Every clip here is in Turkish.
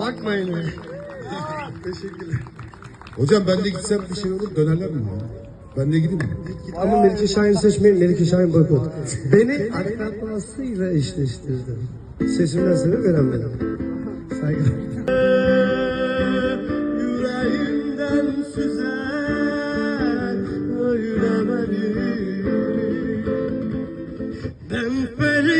Bakmayın öyle. Teşekkürler. Hocam ben de gitsem bir şey olur dönerler mi ya? Ben de gideyim mi? Ama Melike Şahin seçmeyin, Melike Şahin boykot. Beni akrabasıyla eşleştirdi. Sesimden sebep veremedim. Saygılar. Yüreğimden süzen öyle beni Ben feliyim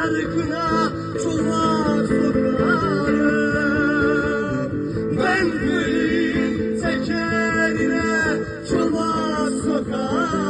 çarkına çomak sokarım. Ben feliyim tekerine çomak sokarım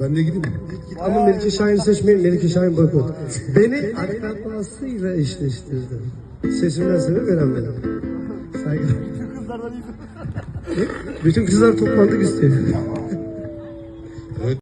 Ben de gideyim mi? Ama Melike Şahin seçmeyin, Melike Şahin boykot. Beni akrabasıyla eşleştirdi. Sesimden sebep veremedim. Saygılar. Bütün kızlar toplandık istiyor.